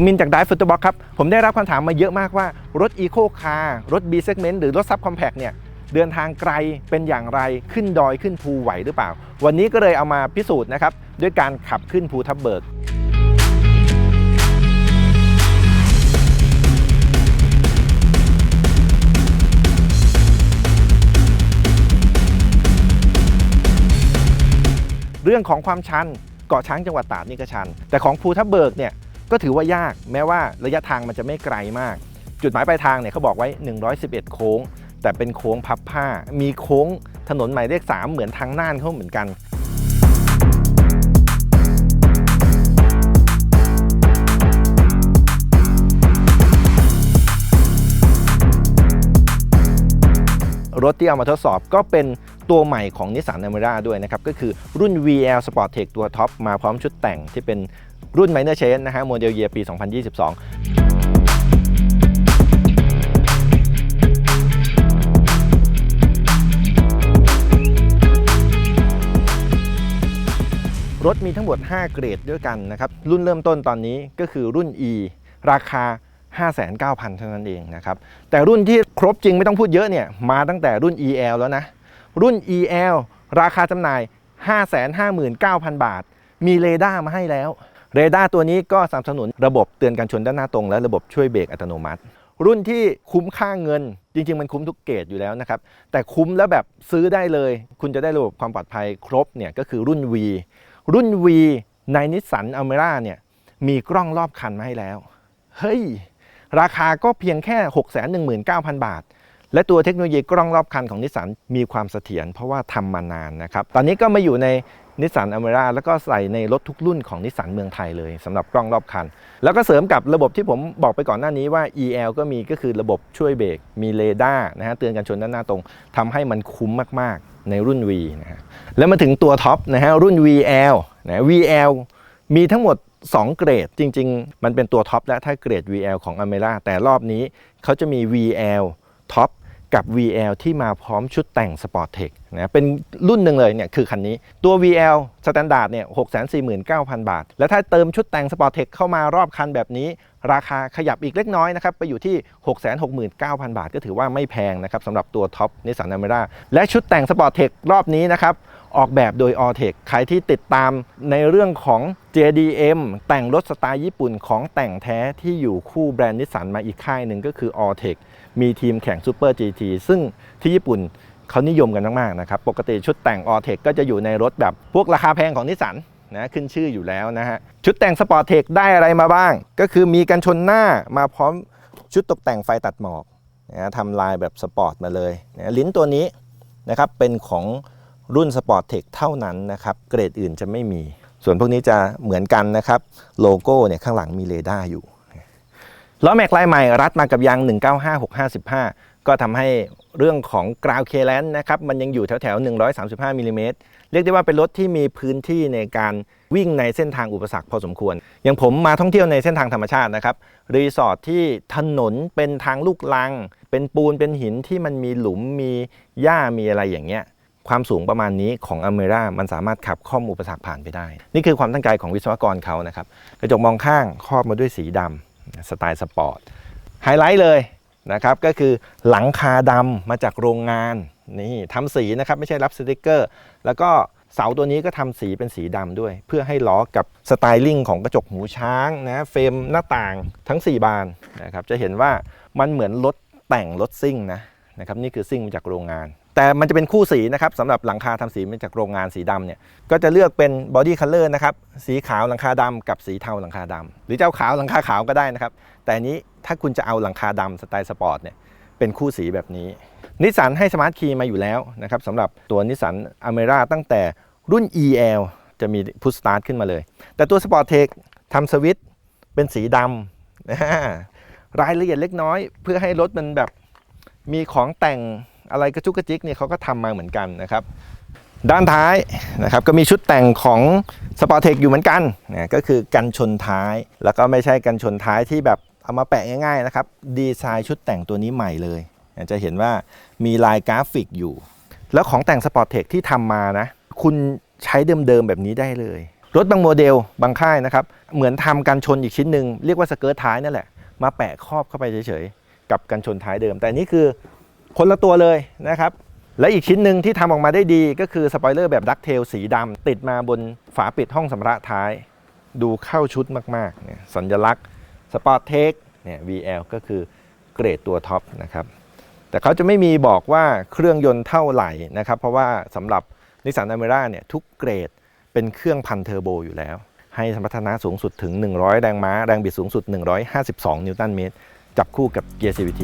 ผมมินจากไดฟ์ฟุตบ็อกครับ ผมได้รับคำถามมาเยอะมากว่า รถ Eco Car รถ B Segment หรือรถ Sub Compact เนี่ย เดินทางไกลเป็นอย่างไรขึ้นดอยขึ้นภูไหวหรือเปล่า วันนี้ก็เลยเอามาพิสูจน์นะครับ ด้วยการขับขึ้นภูทับเบิกเรื่องของความชันเกาะช้างจังหวัดตราดนี่ก็ชัน แต่ของภูทับเบิกเนี่ย ก็ถือว่ายากแม้ว่าระยะทางมันจะไม่ไกลมาก จุดหมายปลายทางเนี่ยเขาบอกไว้ 111 โค้ง แต่เป็นโค้งพับผ้า มีโค้งถนนหมายเลข3เหมือนทางน่านเขาเหมือนกันรถที่เอามาทดสอบก็เป็นตัวใหม่ของ Nissan a m e r a ด้วยนะครับ ก็คือรุ่น VL Sportec ตัวท็อปมาพร้อมชุดแต่งที่เป็น รุ่น Minor Change นะฮะโมเดลเยียปี 2022รถมีทั้งหมด 5 เกรดด้วยกันนะครับ รุ่นเริ่มต้นตอนนี้ก็คือรุ่น E ราคา 59,000 เท่านั้นเองนะครับ แต่รุ่นที่ครบจริงไม่ต้องพูดเยอะเนี่ย มาตั้งแต่รุ่น EL แล้วนะ รุ่น EL ราคาจำหน่าย 559,000 บาท มีเรดาร์มาให้แล้ว เรดาร์ตัวนี้ก็สนับสนุนระบบเตือนการชนด้านหน้าตรง และระบบช่วยเบรกอัตโนมัติ รุ่นที่คุ้มค่าเงิน จริง ๆ มันคุ้มทุกเกรดอยู่แล้วนะครับ แต่คุ้มแล้วแบบซื้อได้เลย คุณจะได้ระบบความปลอดภัยครบเนี่ยก็คือรุ่น V รุ่น V ในนิสสันอเมร่าเนี่ยมีกล้องรอบคันมาให้แล้ว เฮ้ย ราคาก็เพียงแค่ 619,000 บาท และตัวเทคโนโลยีกล้องรอบคันของนิสสันมีความเสถียรเพราะว่าทำมานานนะครับ ตอนนี้ก็มาอยู่ใน นิสสันอเมร่าแล้วก็ใส่ในรถทุกรุ่นของนิสสันเมืองไทยเลยสำหรับกล้องรอบคัน แล้วก็เสริมกับระบบที่ผมบอกไปก่อนหน้านี้ว่า EL ก็มีก็คือระบบช่วยเบรกมีเรดาร์นะฮะเตือนการชนด้านหน้าตรงทำให้มันคุ้มมากๆในรุ่น V นะฮะแล้วมาถึงตัวท็อปนะฮะรุ่น VL นะ VL มีทั้งหมด 2 เกรดจริง ๆ มันเป็นตัวท็อปและถ้าเกรด VL ของ a m e r a แต่รอบนี้เขาจะมี VL ท็อป กับ VL ที่มาพร้อมชุดแต่ง Sport Tech นะเป็นรุ่นหนึ่งเลยเนี่ยคือคันนี้ตัว VL Standard เนี่ย649,000 บาท แล้วถ้าเติมชุดแต่ง Sport Tech เข้ามารอบคันแบบนี้ ราคาขยับอีกเล็กน้อยนะครับ ไปอยู่ที่ 669,000 บาท ก็ถือว่าไม่แพงนะครับสำหรับตัวท็อปนิสสันอเมร่าและชุดแต่ง Sport Tech รอบนี้นะครับออกแบบโดย a l t e c ใครที่ติดตามในเรื่องของ JDM แต่งรถสไตล์ญี่ปุ่นของแต่งแท้ที่อยู่คู่แบรนด์นิสสันมาอีกค่ายหนึ่งก็คือ a l t e c มีทีมแข่ง Super GT ซึ่งที่ญี่ปุ่นเขานิยมกันมากๆนะครับ ปกติชุดแต่ง a l t e c ก็จะอยู่ในรถแบบพวกราคาแพงของนิสสันนะขึ้นชื่ออยู่แล้วนะฮะ ชุดแต่ง Sport Tech ได้อะไรมาบ้าง ก็คือมีกันชนหน้ามาพร้อมชุดตกแต่งไฟตัดหมอกนะทำลายแบบสปอร์ตมาเลยนะลิ้นตัวนี้นะครับเป็นของรุ่น Sport Tech เท่านั้นนะครับ เกรดอื่นจะไม่มี ส่วนพวกนี้จะเหมือนกันนะครับ โลโก้เนี่ยข้างหลังมีเรดาร์อยู่ ล้อแม็กลายใหม่รัดมากับยาง 195655 ก็ทำให้เรื่องของกราวเคแลนนะครับมันยังอยู่แถวแถว135มิลลิเมตรเรียกได้ว่าเป็นรถที่มีพื้นที่ในการวิ่งในเส้นทางอุปสรรคพอสมควร อย่างผมมาท่องเที่ยวในเส้นทางธรรมชาตินะครับ รีสอร์ทที่ถนนเป็นทางลูกลัง เป็นปูนเป็นหินที่มันมีหลุมมีหญ้ามีอะไรอย่างเงี้ยความสูงประมาณนี้ของอเมร่ามันสามารถขับข้อมอุปสรรคผ่านไปได้ นี่คือความตั้งใจของวิศวกรเขานะครับกระจกมองข้างครอบมาด้วยสีดำ สไตล์สปอร์ตไฮไลท์เลยนะครับก็คือหลังคาดำมาจากโรงงานนี่ทำสีนะครับไม่ใช่รับสติกเกอร์ แล้วก็เสาตัวนี้ก็ทำสีเป็นสีดำด้วย เพื่อให้ล้อกับสไตลิ่งของกระจกหูช้างนะเฟรมหน้าต่างทั้ง 4 บานนะครับจะเห็นว่ามันเหมือนรถแต่งรถซิ่งนะนะครับนี่คือซิ่งมาจากโรงงาน แต่มันจะเป็นคู่สีนะครับสำหรับหลังคาทำสีมาจากโรงงานสีดำเนี่ยก็จะเลือกเป็นบอดี้คัลเลอร์นะครับสีขาวหลังคาดำกับสีเทาหลังคาดำหรือจะเอาขาวหลังคาขาวก็ได้นะครับ แต่อันนี้ถ้าคุณจะเอาหลังคาดำสไตล์สปอร์ตเนี่ยเป็นคู่สีแบบนี้นิสสันให้สมาร์ทคีย์มาอยู่แล้วนะครับสำหรับตัวนิสสันอเมร่าตั้งแต่รุ่น EL จะมีพุชสตาร์ทขึ้นมาเลย แต่ตัว Sport Tech ทำสวิตช์เป็นสีดำรายละเอียดเล็กน้อย เพื่อให้รถมันแบบมีของแต่ง อะไรกระจุกกระจิกเนี่ยเขาก็ทำมาเหมือนกันนะครับ ด้านท้ายนะครับก็มีชุดแต่งของ Sport Tech อยู่เหมือนกันนะก็คือกันชนท้าย แล้วก็ไม่ใช่กันชนท้ายที่แบบเอามาแปะง่ายๆนะครับดีไซน์ชุดแต่งตัวนี้ใหม่เลยจะเห็นว่ามีลายกราฟิกอยู่ แล้วของแต่ง Sport Tech ที่ทำมานะ คุณใช้เดิมๆแบบนี้ได้เลย รถบางโมเดลบางค่ายนะครับ เหมือนทำกันชนอีกชิ้นหนึ่งเรียกว่าสเกิร์ตท้ายนั่นแหละ มาแปะครอบเข้าไปเฉยๆ กับกันชนท้ายเดิม แต่นี่คือ คนละตัวเลยนะครับ และอีกชิ้นหนึ่งที่ทำออกมาได้ดีก็คือสปอยเลอร์แบบดักเทลสีดำติดมาบนฝาปิดห้องสำระท้าย ดูเข้าชุดมากๆเนี่ยสัญลักษณ์สปอร์ตเทคเนี่ย VL ก็คือเกรดตัวท็อปนะครับ แต่เขาจะไม่มีบอกว่าเครื่องยนต์เท่าไหร่นะครับ เพราะว่าสำหรับนิสสันอเมร่าเนี่ยทุกเกรดเป็นเครื่องพันเทอร์โบอยู่แล้ว ให้สมรรถนะสูงสุดถึง 100 แรงม้า แรงบิดสูงสุด 152 นิวตันเมตร จับคู่กับเกียร์ CVT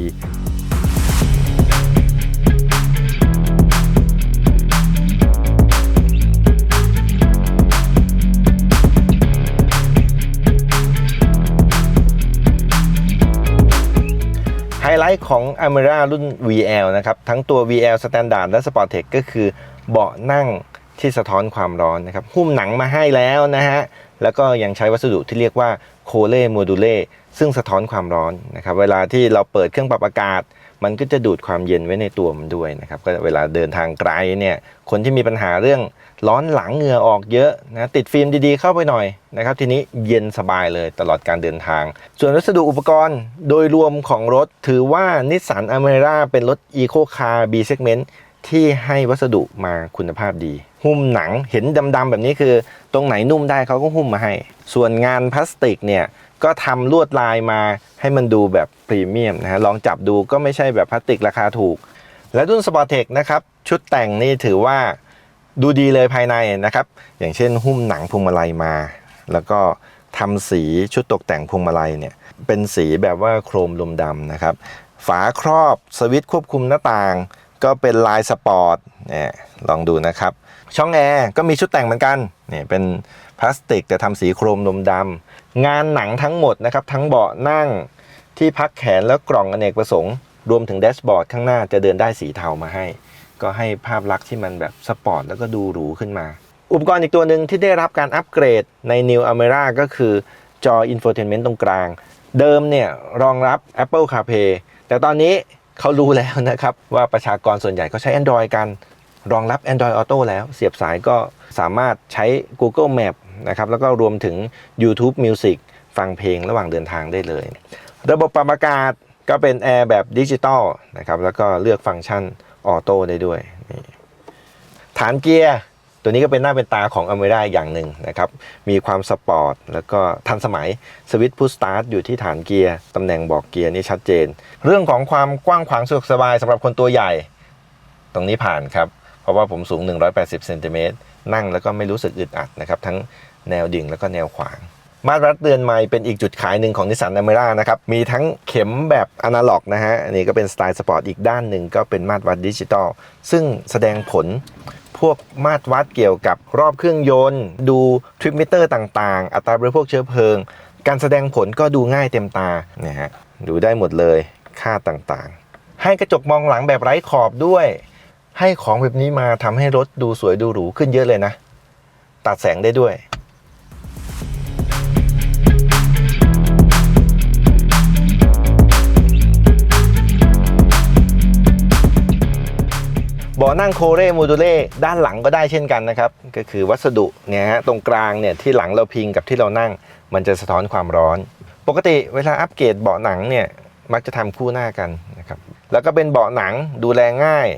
ไลท์ของ a m e r a รุ่น VL นะครับ ทั้งตัว VL Standard และ Sportec ก็คือเบาะนั่งที่สะท้อนความร้อนนะครับ หุ้มหนังมาให้แล้วนะฮะ แล้วก็ยังใช้วัสดุที่เรียกว่าโคเล่โมดูเล่ซึ่งสะท้อนความร้อนนะครับ เวลาที่เราเปิดเครื่องปรับอากาศ มันก็จะดูดความเย็นไว้ในตัวมันด้วยนะครับก็เวลาเดินทางไกลเนี่ยคนที่มีปัญหาเรื่องร้อนหลังเหงื่อออกเยอะนะติดฟิล์มดีๆเข้าไปหน่อยนะครับทีนี้เย็นสบายเลยตลอดการเดินทาง ส่วนวัสดุอุปกรณ์โดยรวมของรถ ถือว่านิสสันอเมร่าเป็นรถ Eco Car B Segment ที่ให้วัสดุมาคุณภาพดี หุ้มหนังเห็นดำๆแบบนี้คือ ตรงไหนนุ่มได้เขาก็หุ้มมาให้ ส่วนงานพลาสติกเนี่ย ก็ทำลวดลายมาให้มันดูแบบพรีเมียมนะฮะลองจับดูก็ไม่ใช่แบบพลาสติกราคาถูก และรุ่น Sportec นะครับชุดแต่งนี่ถือว่าดูดีเลยภายในนะครับ อย่างเช่นหุ้มหนังพวงมาลัยมา แล้วก็ทำสีชุดตกแต่งพวงมาลัยเนี่ยเป็นสีแบบว่าโครมลมดำนะครับ ฝาครอบสวิตช์ควบคุมหน้าต่าง ก็เป็นลายสปอร์ตเนี่ยลองดูนะครับ ช่องแอร์ก็มีชุดแต่งเหมือนกันเนี่ยเป็นพลาสติกแต่ทำสีโครมลมดำ งานหนังทั้งหมดนะครับทั้งเบาะนั่งที่พักแขนและกล่องอเนกประสงค์ รวมถึงแดชบอร์ดข้างหน้าจะเดินได้สีเทามาให้ ก็ให้ภาพลักษณ์ที่มันแบบสปอร์ตแล้วก็ดูหรูขึ้นมา อุปกรณ์อีกตัวหนึ่งที่ได้รับการอัปเกรดใน New Amera ก็คือจอ Infotainment ตรงกลาง เดิมเนี่ยรองรับ Apple CarPlay แต่ตอนนี้เขารู้แล้วนะครับว่าประชากรส่วนใหญ่ก็ใช้ Android กัน รองรับ Android Auto แล้ว เสียบสายก็สามารถใช้ Google Map นะครับแล้วก็รวมถึง YouTube Music ฟังเพลงระหว่างเดินทางได้เลย ระบบปรับอากาศก็เป็นแอร์แบบดิจิตอลนะครับแล้วก็เลือกฟังก์ชันออโต้ได้ด้วยนี่ฐานเกียร์ตัวนี้ก็เป็นหน้าเป็นตาของอเมร่าอย่างหนึ่งนะครับ มีความสปอร์ต แล้วก็ทันสมัยสวิตช์พุชสตาร์ทอยู่ที่ฐานเกียร์ตำแหน่งบอกเกียร์นี่ชัดเจน เรื่องของความกว้างขวางสะดวกสบายสำหรับคนตัวใหญ่ ตรงนี้ผ่านครับ เพราะว่าผมสูง 180เซนติเมตรนั่งแล้วก็ไม่รู้สึกอึดอัดนะครับทั้งแนวดิ่งแล้วก็แนวขวาง มาตรวัดเตือนไมล์เป็นอีกจุดขายหนึ่งของนิสสันอเมร่านะครับมีทั้งเข็มแบบอนาล็อกนะฮะอันนี้ก็เป็นสไตล์สปอร์ตอีกด้านหนึ่งก็เป็นมาตรวัดดิจิตอลซึ่งแสดงผลพวกมาตรวัดเกี่ยวกับรอบเครื่องยนต์ ดูทริปมิเตอร์ต่างๆ อัตราบริโภคเชื้อเพลิง การแสดงผลก็ดูง่ายเต็มตานะฮะดูได้หมดเลยค่าต่างๆ ให้กระจกมองหลังแบบไร้ขอบด้วย ให้ของแบบนี้มาทำให้รถดูสวยดูหรูขึ้นเยอะเลยนะ ตัดแสงได้ด้วย เบาะนั่งโคเรโมดูเล่ด้านหลังก็ได้เช่นกันนะครับ ก็คือวัสดุเนี่ยฮะตรงกลางเนี่ยที่หลังเราพิงกับที่เรานั่ง มันจะสะท้อนความร้อน ปกติเวลาอัปเกรดเบาะหนังเนี่ยมักจะทำคู่หน้ากันนะครับ แล้วก็เป็นเบาะหนังดูแลง่าย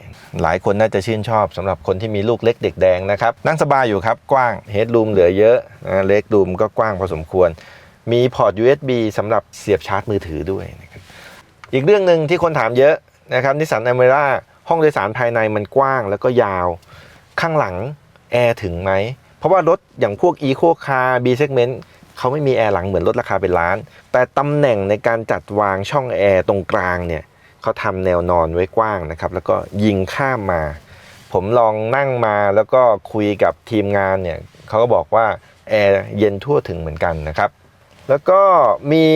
หลายคนน่าจะชื่นชอบสำหรับคนที่มีลูกเล็กเด็กแดงนะครับ นั่งสบายอยู่ครับกว้างเฮดรูมเหลือเยอะนะเล็กรูมก็กว้างพอสมควร มีพอร์ต USB สำหรับเสียบชาร์จมือถือด้วยนะครับอีกเรื่องหนึ่งที่คนถามเยอะนะครับนิสสันอเมร่าห้องโดยสารภายในมันกว้างแล้วก็ยาว ข้างหลังแอร์ถึงไหม เพราะว่ารถอย่างพวก Eco Car B Segment เขาไม่มีแอร์หลังเหมือนรถราคาเป็นล้าน แต่ตำแหน่งในการจัดวางช่องแอร์ตรงกลางเนี่ย เขาทำแนวนอนไว้กว้างนะครับ แล้วก็ยิงข้ามมา ผมลองนั่งมาแล้วก็คุยกับทีมงานเนี่ยเขาก็บอกว่าแอร์เย็นทั่วถึงเหมือนกันนะครับ แล้วก็มี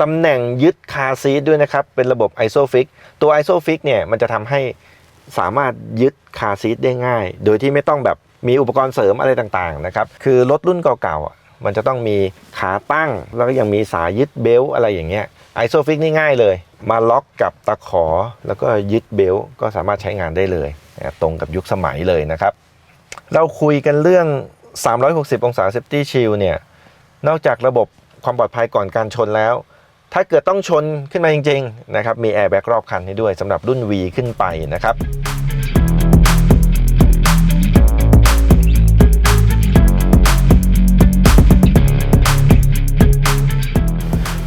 ตำแหน่งยึดคาซีทด้วยนะครับ เป็นระบบ ISOFIX ตัว ISOFIX เนี่ยมันจะทำให้สามารถยึดคาซีทได้ง่าย โดยที่ไม่ต้องแบบมีอุปกรณ์เสริมอะไรต่างๆนะครับ คือรถรุ่นเก่าๆมันจะต้องมีขาตั้งแล้วก็ยังมีสายยึดเบลอะไรอย่างเงี้ย ไอโซฟิกนี่ง่ายเลย มาล็อกกับตะขอแล้วก็ยึดเบลก็สามารถใช้งานได้เลย ตรงกับยุคสมัยเลยนะครับ เราคุยกันเรื่อง 360 องศาเซฟตี้ชิลเนี่ย นอกจากระบบความปลอดภัยก่อนการชนแล้ว ถ้าเกิดต้องชนขึ้นมาจริง ๆ นะครับ มีแอร์แบ็กรอบคันให้ด้วยสำหรับรุ่น V ขึ้นไปนะครับ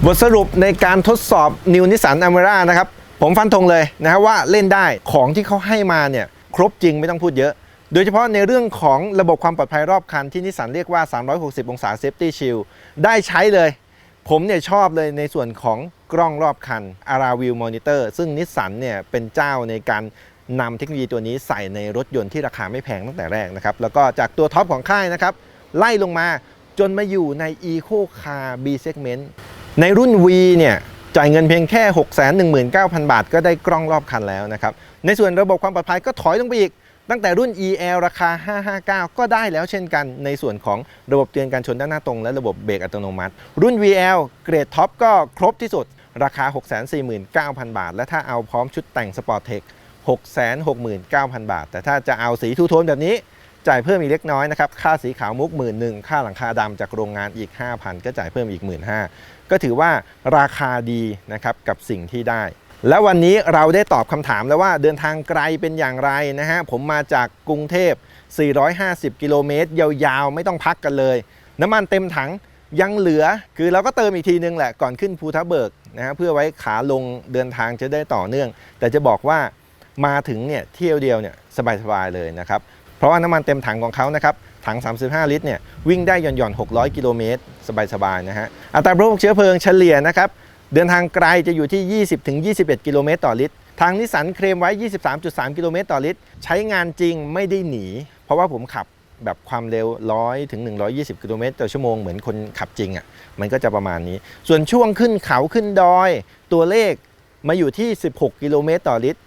บทสรุปในการทดสอบ New Nissan Almera นะครับ ผมฟันธงเลยนะครับว่าเล่นได้ของที่เขาให้มาเนี่ยครบจริงไม่ต้องพูดเยอะ โดยเฉพาะในเรื่องของระบบความปลอดภัยรอบคันที่นิสสันเรียกว่า 360 องศา Safety Shield ได้ใช้เลย ผมเนี่ยชอบเลยในส่วนของกล้องรอบคัน Ara View Monitor ซึ่งนิสสันเนี่ยเป็นเจ้าในการนำเทคโนโลยีตัวนี้ใส่ในรถยนต์ที่ราคาไม่แพงตั้งแต่แรกนะครับ แล้วก็จากตัวท็อปของค่ายนะครับ ไล่ลงมาจนมาอยู่ใน Eco Car B Segment ในรุ่น V เนี่ยจ่ายเงินเพียงแค่ 619,000 บาท ก็ได้กล้องรอบคันแล้วนะครับ ในส่วนระบบความปลอดภัยก็ถอยลงไปอีก ตั้งแต่รุ่น EL ราคา 559 ก็ได้แล้วเช่นกัน ในส่วนของระบบเตือนการชนด้านหน้าตรง และระบบเบรกอัตโนมัติ รุ่น VL เกรดท็อปก็ครบที่สุด ราคา 649,000 บาท และถ้าเอาพร้อมชุดแต่งสปอร์ตเทค669,000 บาท แต่ถ้าจะเอาสีทูโทนแบบนี้ จ่ายเพิ่มอีกเล็กน้อยนะครับ ค่าสีขาวมุกหมื่นหนึ่งค่าหลังคาดำจากโรงงานอีก 5,000 ก็จ่ายเพิ่มอีก 1 5ื่นก็ถือว่าราคาดีนะครับกับสิ่งที่ได้ แล้ววันนี้เราได้ตอบคำถามแล้วว่าเดินทางไกลเป็นอย่างไรนะฮะผมมาจากกรุงเทพ 450 กิโลเมตร ยาวๆ ไม่ต้องพักกันเลย น้ำมันเต็มถังยังเหลือคือเราก็เติมอีกทีนึงแหละก่อนขึ้นภูทับเบิกนะฮะเพื่อไว้ขาลงเดินทางจะได้ต่อเนื่อง แต่จะบอกว่ามาถึงเนี่ยเที่ยวเดียวเนี่ยสบายๆเลยนะครับ ราะว่าน้ำมันเต็มถังของเขานะครับถัง 35 ลิตรเนี่ยวิ่งได้หย่อนๆ 600 กิโลเมตร สบายๆนะฮะอัตราบรรทุกเชื้อเพลิงเฉลี่ยนะครับเดินทางไกลจะอยู่ที่ 20-21 กิโลเมตรต่อลิตร ทางนิสสันเคลมไว้ 23.3 กิโลเมตรต่อลิตร ใช้งานจริงไม่ได้หนี เพราะว่าผมขับแบบความเร็ว 100 ถึง 120 กิโลเมตรต่อชั่วโมงเหมือนคนขับจริงอะ่ะมันก็จะประมาณนี้ ส่วนช่วงขึ้นเขาขึ้นดอย ตัวเลขมาอยู่ที่ 16 กิโลเมตรต่อลิตร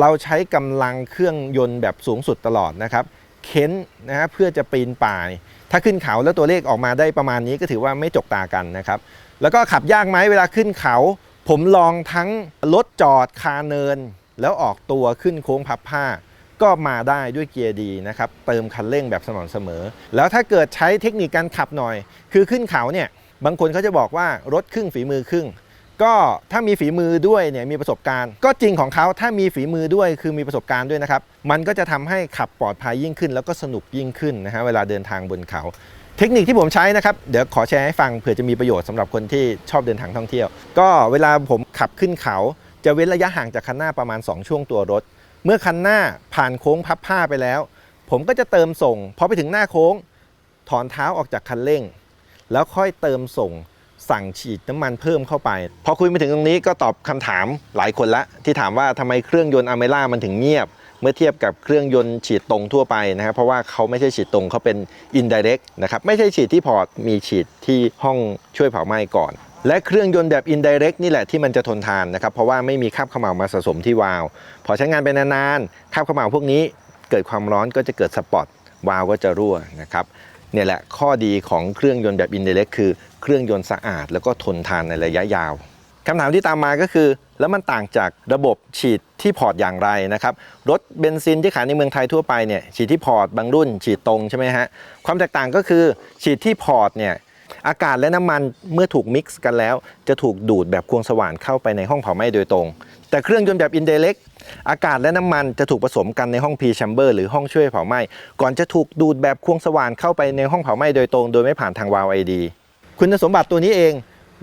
เราใช้กำลังเครื่องยนต์แบบสูงสุดตลอดนะครับ เค้นนะฮะเพื่อจะปีนป่ายถ้าขึ้นเขาแล้วตัวเลขออกมาได้ประมาณนี้ก็ถือว่าไม่จกตากันนะครับ แล้วก็ขับยากไหมเวลาขึ้นเขา ผมลองทั้งรถจอดคาเนิน แล้วออกตัวขึ้นโค้งพับผ้า ก็มาได้ด้วยเกียร์ดีนะครับ เติมคันเร่งแบบสม่ำเสมอ แล้วถ้าเกิดใช้เทคนิคการขับหน่อย คือขึ้นเขาเนี่ยบางคนเขาจะบอกว่ารถครึ่งฝีมือครึ่ง ก็ถ้ามีฝีมือด้วยเนี่ยมีประสบการณ์ ก็จริงของเขาถ้ามีฝีมือด้วยคือมีประสบการณ์ด้วยนะครับ มันก็จะทำให้ขับปลอดภัยยิ่งขึ้น แล้วก็สนุกยิ่งขึ้นนะฮะเวลาเดินทางบนเขา เทคนิคที่ผมใช้นะครับ เดี๋ยวขอแชร์ให้ฟังเผื่อจะมีประโยชน์สำหรับคนที่ชอบเดินทางท่องเที่ยว ก็เวลาผมขับขึ้นเขา จะเว้นระยะห่างจากคันหน้าประมาณ 2 ช่วงตัวรถ เมื่อคันหน้าผ่านโค้งพับผ้าไปแล้ว ผมก็จะเติมส่งพอไปถึงหน้าโค้ง ถอนเท้าออกจากคันเร่ง แล้วค่อยเติมส่ง สั่งฉีดน้ำมันเพิ่มเข้าไป พอคุยมาถึงตรงนี้ก็ตอบคำถามหลายคนละ ที่ถามว่าทำไมเครื่องยนต์อเมร่ามันถึงเงียบ เมื่อเทียบกับเครื่องยนต์ฉีดตรงทั่วไปนะครับเพราะว่าเขาไม่ใช่ฉีดตรงเขาเป็น indirect นะครับไม่ใช่ฉีดที่พอร์ตมีฉีดที่ห้องช่วยเผาไหม้ก่อนและเครื่องยนต์แบบ indirect นี่แหละที่มันจะทนทานนะครับ เพราะว่าไม่มีคราบเขม่ามาสะสมที่วาล์วพอใช้งานไปนานๆคราบเขม่าพวกนี้ เกิดความร้อนก็จะเกิดสปอตวาล์วก็จะรั่วนะครับเนี่ยแหละข้อดีของเครื่องยนต์แบบ indirect คือ เครื่องยนต์สะอาด แล้วก็ทนทานในระยะยาวคำถามที่ตามมาก็คือ แล้วมันต่างจากระบบฉีดที่พอร์ตอย่างไรนะครับรถเบนซินที่ขายในเมืองไทยทั่วไปเนี่ยฉีดที่พอร์ตบางรุ่น ฉีดตรงใช่ไหมฮะความแตกต่างก็คือฉีดที่พอร์ตเนี่ยอากาศและน้ำมันเมื่อถูกมิกซ์กันแล้ว จะถูกดูดแบบควงสว่านเข้าไปในห้องเผาไหม้โดยตรง แต่เครื่องยนต์แบบ indirect อากาศและน้ำมันจะถูกผสมกันในห้อง P chamber หรือห้องช่วยเผาไหม้ก่อนจะถูกดูดแบบควงสว่านเข้าไปในห้องเผาไหม้โดยตรง โดยไม่ผ่านทางวาล์วไอดี คุณสมบัติตัวนี้เอง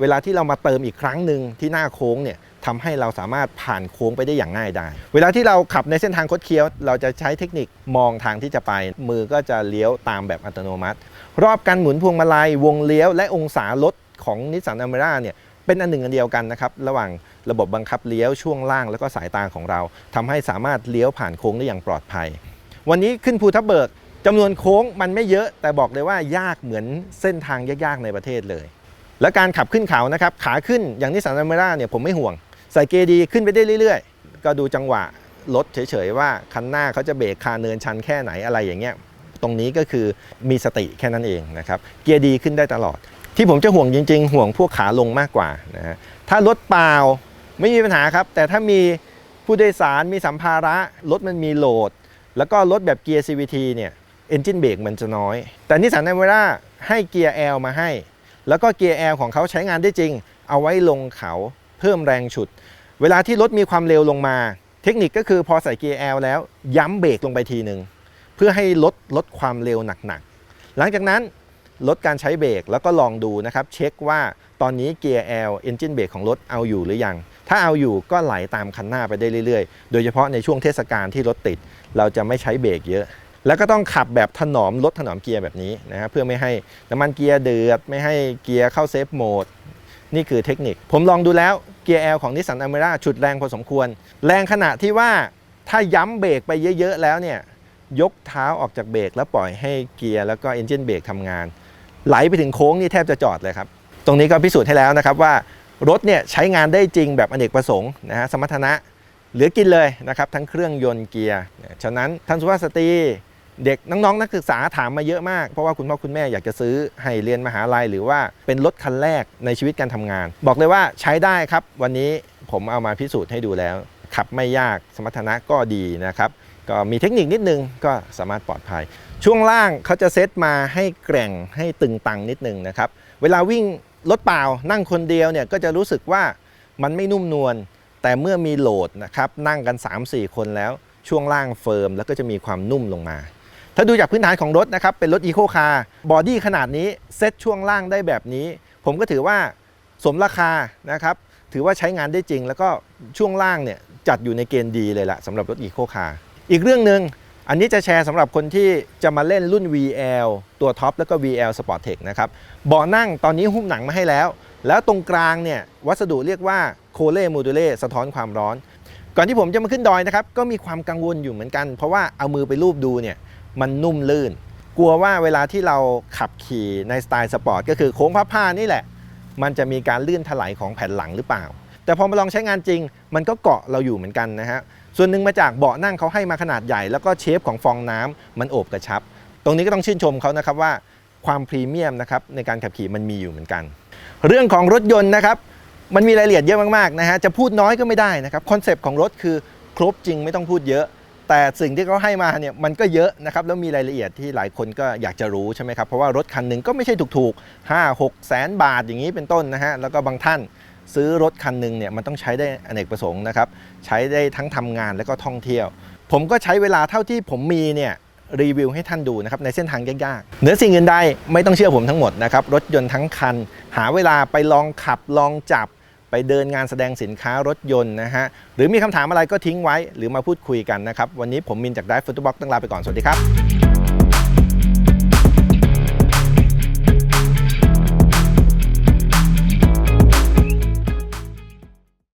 เวลาที่เรามาเติมอีกครั้งหนึ่งที่หน้าโค้งเนี่ยทำให้เราสามารถผ่านโค้งไปได้อย่างง่ายได้ เวลาที่เราขับในเส้นทางคดเคี้ยว เราจะใช้เทคนิคมองทางที่จะไป มือก็จะเลี้ยวตามแบบอัตโนมัติ รอบการหมุนพวงมาลัย วงเลี้ยว และองศารถของนิสสันอเมร่าเนี่ยเป็นอันหนึ่งอันเดียวกันนะครับ ระหว่างระบบบังคับเลี้ยวช่วงล่างแล้วก็สายตาของเราทำให้สามารถเลี้ยวผ่านโค้งได้อย่างปลอดภัย วันนี้ขึ้นภูทับเบิก จำนวนโค้งมันไม่เยอะแต่บอกเลยว่ายากเหมือนเส้นทางยากๆในประเทศเลย และการขับขึ้นเขานะครับขาขึ้นอย่างนิสสันอเมร่าเนี่ยผมไม่ห่วง ใส่เกียร์ดีขึ้นไปได้เรื่อยๆ ก็ดูจังหวะรถเฉยๆว่าคันหน้าเขาจะเบรกคาเนินชันแค่ไหนอะไรอย่างเงี้ยตรงนี้ก็คือมีสติแค่นั้นเองนะครับเกียร์ดีขึ้นได้ตลอด ที่ผมจะห่วงจริง ๆ ห่วงพวกขาลงมากกว่านะฮะถ้ารถเปล่าไม่มีปัญหาครับ แต่ถ้ามีผู้โดยสารมีสัมภาระรถมันมีโหลด แล้วก็รถแบบเกียร์ CVT เนี่ย engine brake มันจะน้อย แต่นิสสันนเว r a ให้เกียร์ L มาให้ แล้วก็เกียร์ L ของเขาใช้งานได้จริง เอาไว้ลงเขาเพิ่มแรงฉุด เวลาที่รถมีความเร็วลงมา เทคนิคก็คือพอใส่เกียร์ L แล้วย้ำเบรกลงไปทีหนึ่งเพื่อให้ลดลดความเร็วหนักๆ หลังจากนั้นลดการใช้เบรกแล้วก็ลองดูนะครับ เช็คว่าตอนนี้เกียร์ L engine brake ของรถเอาอยู่หรือยัง ถ้าเอาอยู่ก็ไหลตามคันหน้าไปได้เรื่อยๆ โดยเฉพาะในช่วงเทศกาลที่รถติด เราจะไม่ใช้เบรกเยอะ แล้วก็ต้องขับแบบถนอมลดถนอมเกียร์แบบนี้นะครับเพื่อไม่ให้น้ำมันเกียร์เดือด ไม่ให้เกียร์เข้าเซฟโหมดนี่คือเทคนิค ผมลองดูแล้วเกียร์ L ของ Nissan Almera ฉุดแรงพอสมควร แรงขณะที่ว่าถ้าย้ำเบรกไปเยอะๆแล้วเนี่ยยกเท้าออกจากเบรกแล้วปล่อยให้เกียร์แล้วก็ engine brake ทำงาน ไหลไปถึงโค้งนี่แทบจะจอดเลยครับ ตรงนี้ก็พิสูจน์ให้แล้วนะครับว่ารถเนี่ยใช้งานได้จริงแบบอเนกประสงค์นะฮะสมรรถนะเหลือกินเลยนะครับทั้งเครื่องยนต์เกียร์ ฉะนั้นท่านสุภาพสตรี เด็กน้องๆ นักศึกษาถามมาเยอะมาก เพราะว่าคุณพ่อคุณแม่อยากจะซื้อให้เรียนมหาลัย หรือว่าเป็นรถคันแรกในชีวิตการทำงาน บอกเลยว่าใช้ได้ครับ วันนี้ผมเอามาพิสูจน์ให้ดูแล้ว ขับไม่ยากสมรรถนะก็ดีนะครับ ก็มีเทคนิคนิดนึงก็สามารถปลอดภัย ช่วงล่างเขาจะเซตมาให้แกร่งให้ตึงตังนิดนึงนะครับเวลาวิ่งรถเปล่านั่งคนเดียวเนี่ยก็จะรู้สึกว่ามันไม่นุ่มนวลแต่เมื่อมีโหลดนะครับนั่งกัน 3-4 คนแล้วช่วงล่างเฟิร์มแล้วก็จะมีความนุ่มลงมา ถ้าดูจากพื้นฐานของรถนะครับ เป็นรถอีโคคาร์บอดี้ขนาดนี้เซ็ตช่วงล่างได้แบบนี้ ผมก็ถือว่าสมราคานะครับ ถือว่าใช้งานได้จริง แล้วก็ช่วงล่างเนี่ยจัดอยู่ในเกณฑ์ดีเลยละสำหรับรถอีโคคาร์อีกเรื่องหนึ่งอันนี้จะแชร์สำหรับคนที่จะมาเล่นรุ่น VL ตัวท็อปแล้วก็ VL Sport Tech นะครับเบาะนั่งตอนนี้หุ้มหนังมาให้แล้ว แล้วตรงกลางเนี่ยวัสดุเรียกว่าโคเล่โมดูเล่สะท้อนความร้อน ก่อนที่ผมจะมาขึ้นดอยนะครับก็มีความกังวลอยู่เหมือนกัน เพราะว่าเอามือไปรูปดูเนี่ย มันนุ่มลื่น กลัวว่าเวลาที่เราขับขี่ในสไตล์สปอร์ตก็คือโค้งพับผ้านี่แหละ มันจะมีการลื่นถลายของแผ่นหลังหรือเปล่า แต่พอมาลองใช้งานจริง มันก็เกาะเราอยู่เหมือนกันนะฮะส่วนหนึ่งมาจากเบาะนั่งเขาให้มาขนาดใหญ่ แล้วก็เชฟของฟองน้ำมันโอบกระชับ ตรงนี้ก็ต้องชื่นชมเขานะครับว่าความพรีเมียมนะครับในการขับขี่มันมีอยู่เหมือนกัน เรื่องของรถยนต์นะครับมันมีรายละเอียดเยอะมากๆนะฮะจะพูดน้อยก็ไม่ได้นะครับคอนเซปต์ของรถคือครบจริงไม่ต้องพูดเยอะ แต่สิ่งที่เขาให้มาเนี่ยมันก็เยอะนะครับแล้วมีรายละเอียดที่หลายคนก็อยากจะรู้ใช่ไหมครับเพราะว่ารถคันหนึ่งก็ไม่ใช่ถูกๆ 5 6แสนบาทอย่างนี้เป็นต้นนะฮะแล้วก็บางท่านซื้อรถคันหนึ่งเนี่ยมันต้องใช้ได้อเนกประสงค์นะครับใช้ได้ทั้งทำงานแล้วก็ท่องเที่ยว ผมก็ใช้เวลาเท่าที่ผมมีเนี่ยรีวิวให้ท่านดูนะครับในเส้นทางยากๆเหนือสิ่งอื่นใดไม่ต้องเชื่อผมทั้งหมดนะครับรถยนต์ทั้งคัน หาเวลาไปลองขับลองจับ ไปเดินงานแสดงสินค้ารถยนต์นะฮะ หรือมีคำถามอะไรก็ทิ้งไว้ หรือมาพูดคุยกันนะครับ วันนี้ผมมินจากได้ฟุตบอลต้องลาไปก่อน สวัสดีครับ